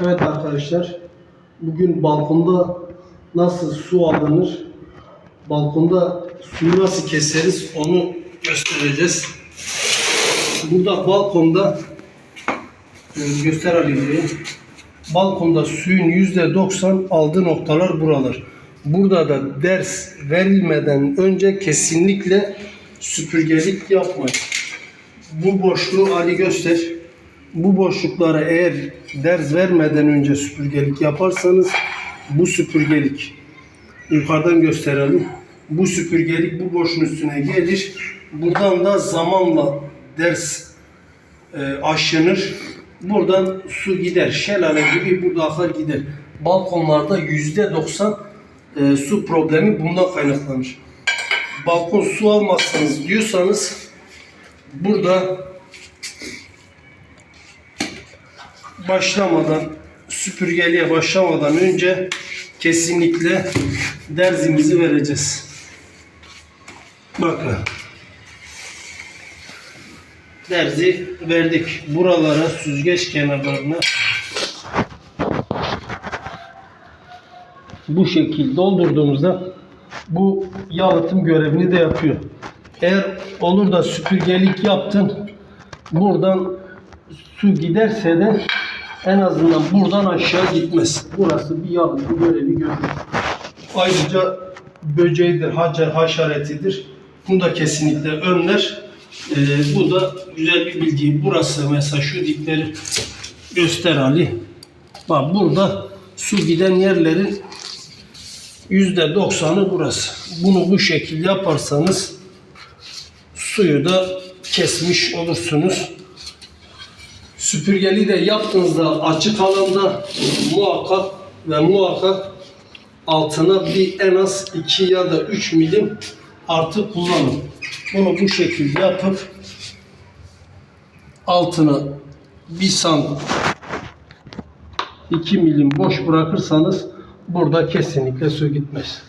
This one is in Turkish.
Evet arkadaşlar, bugün balkonda nasıl su alınır, balkonda suyu nasıl keseriz onu göstereceğiz. Burada balkonda, göster Ali balkonda suyun yüzde 90 aldığı noktalar buralar. Burada da ders verilmeden önce kesinlikle süpürgelik yapmayın. Bu boşluğu Ali göster. Bu boşluklara eğer ders vermeden önce süpürgelik yaparsanız bu süpürgelik yukarıdan gösterelim. Bu süpürgelik bu boşun üstüne gelir. Buradan da zamanla ders e, aşınır. Buradan su gider. Şelale gibi burada akar gider. Balkonlarda yüzde doksan e, su problemi bundan kaynaklanır. Balkon su almazsanız diyorsanız burada başlamadan süpürgeliğe başlamadan önce kesinlikle derzimizi vereceğiz. Bakın. Derzi verdik. Buralara süzgeç kenarlarına bu şekil doldurduğumuzda bu yalıtım görevini de yapıyor. Eğer olur da süpürgelik yaptın buradan su giderse de en azından buradan aşağı gitmez. Burası bir yalıtım görevi görüyor. Ayrıca böceğidir, hacer, haşaretidir. Bunu da kesinlikle önler. Ee, bu da güzel bir bilgi. Burası mesela şu dipleri göster Ali. Bak burada su giden yerlerin yüzde doksanı burası. Bunu bu şekilde yaparsanız suyu da kesmiş olursunuz. Süpürgeli de yaptığınızda açık alanda muhakkak ve muhakkak altına bir en az 2 ya da 3 milim artı kullanın. Bunu bu şekilde yapıp altına 1 sant 2 milim boş bırakırsanız burada kesinlikle su gitmez.